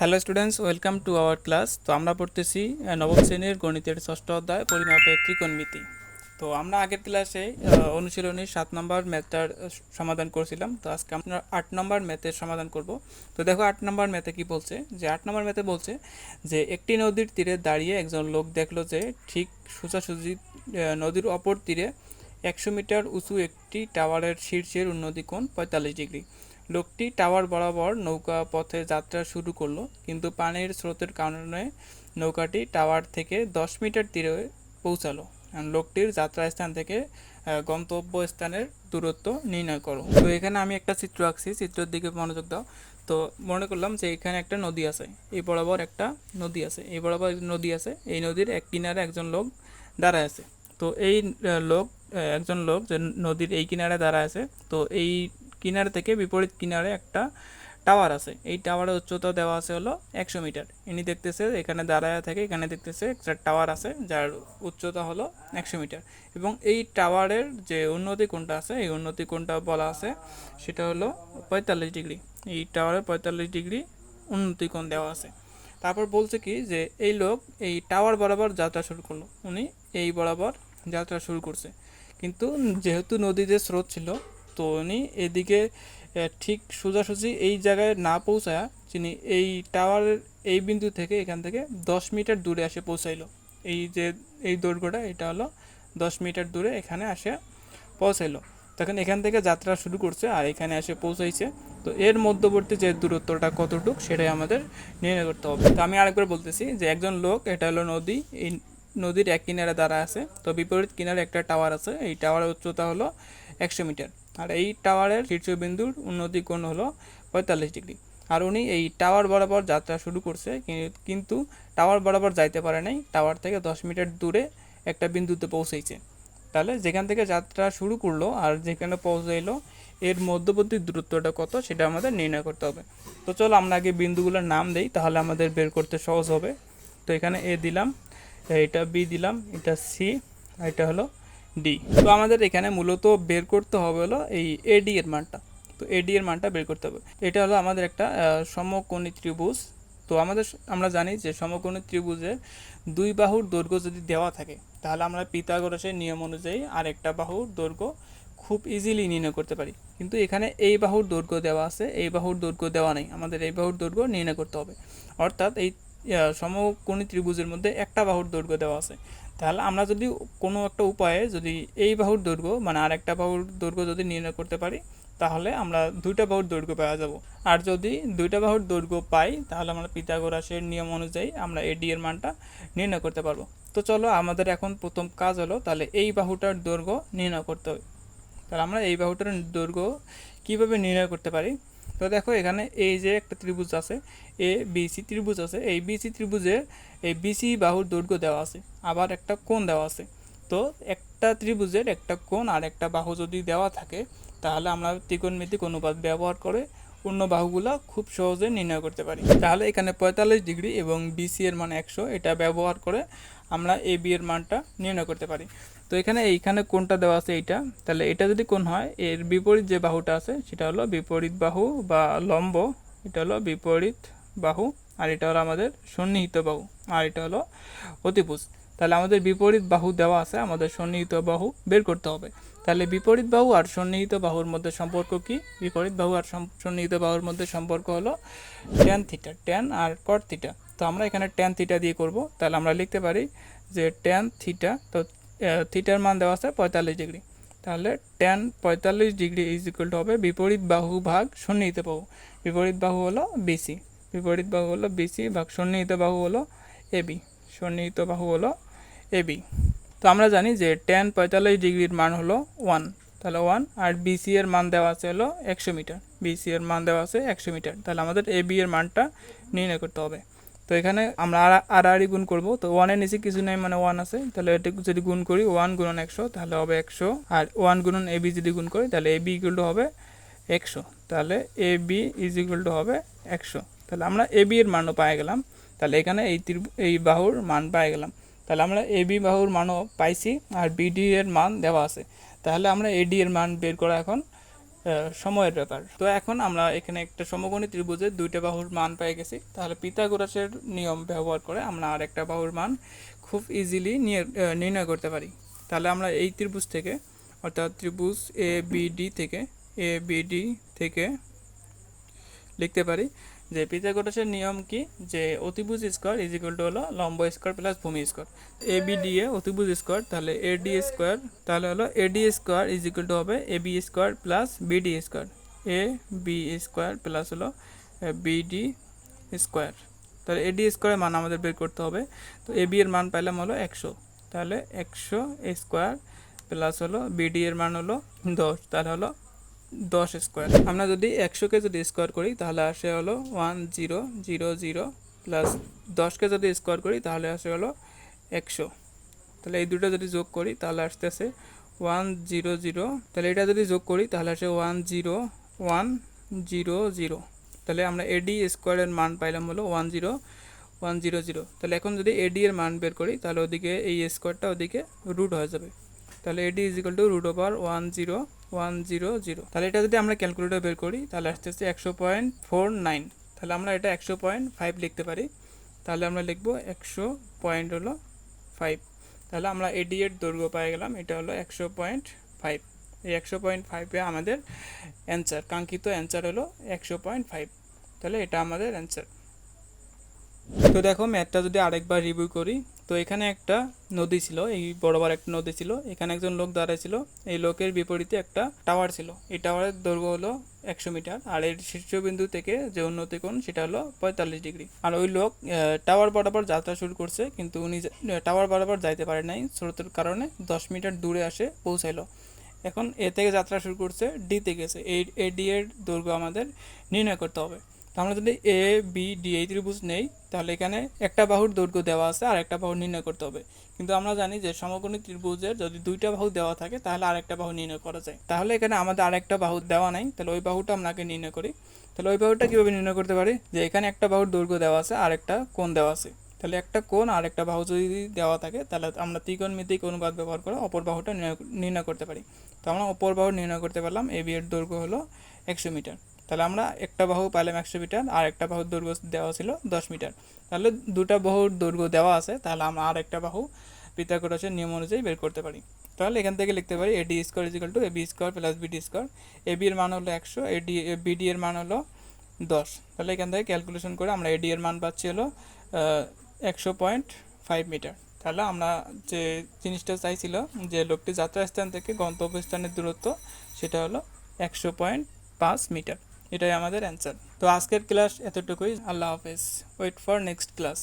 Hello students welcome to our class তো আমরা পড়তেছি নবম শ্রেণির গণিতের ষষ্ঠ অধ্যায়, পরিমাপের ত্রিকোণমিতি। তো আমরা আগের ক্লাসে অনুশীলনী সাত নম্বর ম্যাথটার সমাধান করছিলাম। তো আজকে আমরা আট নম্বর ম্যাথের সমাধান করব। তো দেখো আট নম্বর ম্যাথে কি বলছে? যে আট নম্বর ম্যাথে বলছে যে, একটি নদীর তীরে দাঁড়িয়ে একজন লোক দেখল যে, ঠিক সোজাসুজি নদীর অপর তীরে একশো মিটার উঁচু একটি টাওয়ারের শীর্ষের উন্নতি কোণ পঁয়তাল্লিশ ডিগ্রি। লোকটি টাওয়ার বরাবর নৌকা পথে যাত্রা শুরু করল, কিন্তু পানির স্রোতের কারণে নৌকাটি টাওয়ার থেকে দশ মিটার তীরে পৌঁছালো। লোকটির যাত্রা স্থান থেকে গন্তব্য স্থানের দূরত্ব নির্ণয় করো। তো এখানে আমি একটা চিত্র আঁকছি, চিত্রের দিকে মনোযোগ দাও। তো মনে করলাম যে এখানে একটা নদী আছে, এই বরাবর একটা নদী আছে, এই বরাবর নদী আছে, এই নদীর এক কিনারে একজন লোক দাঁড়ায় আছে। তো এই লোক একজন লোক যে নদীর এই কিনারে দাঁড়ায় আছে, তো এই কিনারে থেকে বিপরীত কিনারে একটা টাওয়ার আছে। এই টাওয়ারের উচ্চতা দেওয়া আছে হলো একশো মিটার। ইনি দেখতেছে এখানে দাঁড়ায় থাকে এখানে দেখতেছে একটা টাওয়ার আছে যার উচ্চতা হলো একশো মিটার। এবং এই টাওয়ারের যে উন্নতি কোণটা আছে, এই উন্নতি কোণটা বলা আছে, সেটা হলো পঁয়তাল্লিশ ডিগ্রি। এই টাওয়ারে পঁয়তাল্লিশ ডিগ্রি উন্নতি কোণ দেওয়া আছে। তারপর বলছে কি যে এই লোক এই টাওয়ার বরাবর যাত্রা শুরু করল। উনি এই বরাবর যাত্রা শুরু করছে। কিন্তু যেহেতু নদীতে স্রোত ছিল তো উনি এদিকে ঠিক সোজাসুজি এই জায়গায় না পৌঁছায় তিনি এই টাওয়ারের এই বিন্দু থেকে এখান থেকে দশ মিটার দূরে এসে পৌঁছাইলো। এই যে, এই দৈর্ঘ্যটা, এটা হলো দশ মিটার দূরে এখানে আসে পৌঁছাইলো। তখন এখান থেকে যাত্রা শুরু করছে আর এখানে এসে পৌঁছাইছে। তো এর মধ্যবর্তী যে দূরত্বটা কতটুক সেটাই আমাদের নির্ণয় করতে হবে। তো আমি আরেকবার বলতেছি যে একজন লোক, এটা হলো নদী, এই নদীর এক কিনারে দাঁড়া আছে। তো বিপরীত কিনারে একটা টাওয়ার আছে, এই টাওয়ারের উচ্চতা হলো একশো মিটার। আর এই টাওয়ারের শীর্ষবিন্দুর উন্নতি কোণ হলো পঁয়তাল্লিশ ডিগ্রি। আর উনি এই টাওয়ার বরাবর যাত্রা শুরু করছে কিন্তু টাওয়ার বরাবর যাইতে পারে নাই, টাওয়ার থেকে দশ মিটার দূরে একটা বিন্দুতে পৌঁছেছে তাহলে যেখান থেকে যাত্রা শুরু করল আর যেখানে পৌঁছাইলো, এর মধ্যবর্তী দূরত্বটা কত সেটা আমাদের নির্ণয় করতে হবে। তো চলো আমরা আগে বিন্দুগুলোর নাম দেই, তাহলে আমাদের বের করতে সহজ হবে। তো এখানে এ দিলাম এটা বি দিলাম, এটা সি এটা হলো ডি তো আমাদের এখানে মূলত বের করতে হবে হলো এই এডি এর মানটা। তো এডি এর মানটা বের করতে হবে। এটা হলো আমাদের একটা সমকোণী ত্রিভুজ। তো আমাদের আমরা জানি যে সমকোণী ত্রিভুজের দুই বাহুর দৈর্ঘ্য যদি দেওয়া থাকে, তাহলে আমরা পিতাগোরাসের নিয়ম অনুযায়ী আরেকটা বাহুর দৈর্ঘ্য খুব ইজিলি নির্ণয় করতে পারি। কিন্তু এখানে এই বাহুর দৈর্ঘ্য দেওয়া আছে, এই বাহুর দৈর্ঘ্য দেওয়া নেই। আমাদের এই বাহুর দৈর্ঘ্য নির্ণয় করতে হবে। অর্থাৎ এই সমকোণী ত্রিভুজের মধ্যে একটা বাহুর দৈর্ঘ্য দেওয়া আছে। তাহলে আমরা যদি কোনো একটা উপায়ে যদি এই বাহুর দৈর্ঘ্য মানে আর একটা বাহুর দৈর্ঘ্য যদি নির্ণয় করতে পারি, তাহলে আমরা দুইটা বাহুর দৈর্ঘ্য পাওয়া যাব। আর যদি দুইটা বাহুর দৈর্ঘ্য পাই, তাহলে আমরা পিতাগোরাসের নিয়ম অনুযায়ী আমরা এডি এর মানটা নির্ণয় করতে পারব। তো চলো, আমাদের এখন প্রথম কাজ হলো, তাহলে এই বাহুটার দৈর্ঘ্য নির্ণয় করতে হবে। তাহলে আমরা এই বাহুটার দৈর্ঘ্য কীভাবে নির্ণয় করতে পারি? তো দেখো এখানে এই যে একটা ত্রিভুজ আছে, এ বিসি ত্রিভুজ আছে। এই বিসি ত্রিভুজের এই বিসি বাহুর দৈর্ঘ্য দেওয়া আছে, আবার একটা কোণ দেওয়া আছে। তো একটা ত্রিভুজের একটা কোণ আর একটা বাহু যদি দেওয়া থাকে, তাহলে আমরা ত্রিকোণমিতিক অনুপাত ব্যবহার করে অন্য বাহুগুলো খুব সহজে নির্ণয় করতে পারি। তাহলে এখানে পঁয়তাল্লিশ ডিগ্রি এবং বিসি এর মান একশো, এটা ব্যবহার করে আমরা এ বি এর মানটা নির্ণয় করতে পারি। তো এখানে এইখানে কোনটা দেওয়া আছে এইটা? তাহলে এটা যদি কোন হয়, এর বিপরীত যে বাহুটা আছে, সেটা হলো বিপরীত বাহু বা লম্ব, এটা হলো বিপরীত বাহু, আর এটা হলো আমাদের সন্নিহিত বাহু, আর এটা হলো অতিভুজ। তাহলে আমাদের বিপরীত বাহু দেওয়া আছে, আমাদের সন্নিহিত বাহু বের করতে হবে। তাহলে বিপরীত বাহু আর সন্নিহিত বাহুর মধ্যে সম্পর্ক কি? বিপরীত বাহু আর সন্নিহিত বাহুর মধ্যে সম্পর্ক হলো ট্যান থিটা ট্যান আর কট থিটা তো আমরা এখানে ট্যান থিটা দিয়ে করব। তাহলে আমরা লিখতে পারি যে ট্যান থিটা তো থিটার মান দেওয়া আছে পঁয়তাল্লিশ ডিগ্রি। তাহলে ট্যান পঁয়তাল্লিশ ডিগ্রি ইজ ইকুয়াল টু হবে বিপরীত বাহু ভাগ সন্নিহিত বাহু। বিপরীত বাহু হলো বিসি বিপরীত বাহু হলো বিসি ভাগ সন্নিহিত বাহু হলো এবি সন্নিহিত বাহু হলো এবি তো আমরা জানি যে ট্যান পঁয়তাল্লিশ ডিগ্রির মান হলো ওয়ান তাহলে ওয়ান আর বিসি এর মান দেওয়া আছে হলো একশো মিটার। বিসি এর মান দেওয়া আছে একশো মিটার। তাহলে আমাদের এবি এর মানটা নির্ণয় করতে হবে। তো এখানে আমরা আরই গুণ করব। তো ওয়ানের নিচে কিছু নেই মানে ওয়ান আছে। তাহলে এটা যদি গুণ করি ওয়ান গুণন একশো, তাহলে হবে একশো। আর ওয়ান গুণন এ বি যদি গুণ করি, তাহলে এ বি ইকুয়াল টু হবে একশো। তাহলে A B is equal to হবে একশো। তাহলে আমরা এ বি এর মানও পেয়ে গেলাম। তাহলে এখানে এই ত্রিভু- এই বাহুর মান পেয়ে গেলাম। তাহলে আমরা এ বি বাহুর মানও পাইছি আর বিডি এর মান দেওয়া আছে। তাহলে আমরা এডি এর মান বের করা এখন সময়ের ব্যাপার। তো এখন আমরা এখানে একটা সমকোণী ত্রিভুজের দুইটা বাহুর মান পেয়ে গেছি। তাহলে পিথাগোরাসের নিয়ম ব্যবহার করে আমরা আর একটা বাহুর মান খুব ইজিলি নির্ণয় করতে পারি। তাহলে আমরা এই ত্রিভুজ থেকে, অর্থাৎ ত্রিভুজ এ বিডি থেকে এ বিডি থেকে লিখতে পারি। যে পিথাগোরাসের নিয়ম কি? যে অতিভুজ স্কোয়ার ইজ ইকুয়াল টু হলো লম্ব স্কোয়ার প্লাস ভূমি square. A B D A অতিভুজ স্কোয়ার, তাহলে এ ডি স্কোয়ার, তাহলে হলো A D square is equal to হবে A B square plus B D square. A B square plus হলো B D square. তাহলে AD স্কোয়ারের মান আমাদের বের করতে হবে। তো এ বি এর মান পাইলাম হলো একশো। তাহলে একশো স্কোয়ার প্লাস হলো বিডি এর মান হলো দশ। তাহলে হলো দশ স্কোয়ার আমরা যদি একশোকে যদি স্কোয়ার করি, তাহলে আসে হলো one zero zero zero plus দশকে যদি স্কোয়ার করি, তাহলে আসে হলো একশো। তাহলে এই দুটো যদি যোগ করি, তাহলে আসতেছে ওয়ান জিরো জিরো তাহলে এটা যদি যোগ করি, তাহলে আসে one zero one zero zero তাহলে আমরা এডি স্কোয়ারের মান পাইলাম হলো one zero one zero zero তাহলে এখন যদি এডি এর মান বের করি, তাহলে ওদিকে এই স্কোয়ারটা ওদিকে রুট হয়ে যাবে। তাহলে AD is to root over one zero one zero zero তাহলে এটা যদি আমরা ক্যালকুলেটর বের করি, তাহলে আসতেছে একশো পয়েন্ট ফোর নাইন। তাহলে আমরা এটা একশো পয়েন্ট ফাইভ লিখতে পারি। তাহলে আমরা লিখব একশো পয়েন্ট হলো ফাইভ তাহলে আমরা এডি এর দৈর্ঘ্য পেয়ে গেলাম, এটা হলো একশো পয়েন্ট ফাইভ। এই একশো পয়েন্ট ফাইভে আমাদের অ্যান্সার কাঙ্ক্ষিত অ্যান্সার হলো একশো পয়েন্ট ফাইভ। তাহলে এটা আমাদের অ্যান্সার তো দেখো ম্যাথটা যদি আরেকবার রিভিউ করি তো এখানে একটা নদী ছিল, এই বড়বার একটা নদী ছিল। এখানে একজন লোক দাঁড়ায় ছিল। এই লোকের বিপরীতে একটা টাওয়ার ছিল। এই টাওয়ারের দৈর্ঘ্য হলো একশো মিটার আর এর শীর্ষবিন্দু থেকে যে উন্নতি কোণ সেটা হলো পঁয়তাল্লিশ ডিগ্রি। আর ওই লোক টাওয়ার বরাবর যাত্রা শুরু করছে, কিন্তু উনি টাওয়ার বরাবর যাইতে পারে নাই। স্রোতের কারণে দশ মিটার দূরে আসে পৌঁছাইলো। এখন এ থেকে যাত্রা শুরু করছে ডিতে গেছে। এই এ ডি এর দৈর্ঘ্য আমাদের নির্ণয় করতে হবে। আমরা যদি এ বি ডি এই ত্রিভুজ নেই, তাহলে এখানে একটা বাহুর দৈর্ঘ্য দেওয়া আছে, আর একটা বাহু নির্ণয় করতে হবে। কিন্তু আমরা জানি যে সমকোণী ত্রিভুজের যদি দুইটা বাহু দেওয়া থাকে, তাহলে আরেকটা বাহু নির্ণয় করা যায়। তাহলে এখানে আমাদের আরেকটা বাহু দেওয়া নাই, তাহলে ওই বাহুটা আমরা আগে নির্ণয় করি। তাহলে ওই বাহুটা কীভাবে নির্ণয় করতে পারি? যে এখানে একটা বাহুর দৈর্ঘ্য দেওয়া আছে, আর একটা কোণ দেওয়া আছে। তাহলে একটা কোণ আর একটা বাহু যদি দেওয়া থাকে, তাহলে আমরা ত্রিকোণমিতিক অনুপাত ব্যবহার করে অপর বাহুটা নির্ণয়- নির্ণয় করতে পারি। তো আমরা অপর বাহু নির্ণয় করতে পারলাম এ বি এর দৈর্ঘ্য হলো একশো মিটার। তাহলে আমরা একটা বাহু পাইলাম একশো মিটার আর একটা বাহুর দৈর্ঘ্য দেওয়া ছিল দশ মিটার তাহলে দুটা বাহুর দৈর্ঘ্য দেওয়া আছে, তাহলে আমরা আর একটা বাহু পিতাগোরাসের নিয়ম অনুযায়ী বের করতে পারি। তাহলে এখান থেকে লিখতে পারি AD square is equal to A B square plus BD square A B এর মান হলো একশো এডি বিডি এর মান হলো দশ। তাহলে এখান থেকে ক্যালকুলেশন করে আমরা এডি এর মান পাচ্ছি হলো একশো পয়েন্ট ফাইভ মিটার তাহলে আমরা যে জিনিসটা চাইছিল যে লোকটি যাত্রাস্থান থেকে গন্তব্যস্থানের দূরত্ব, সেটা হলো একশো পয়েন্ট পাঁচ মিটার এটাই আমাদের অ্যান্সার তো আজকের ক্লাস এতটুকুই আল্লাহ হাফেজ। Wait for next class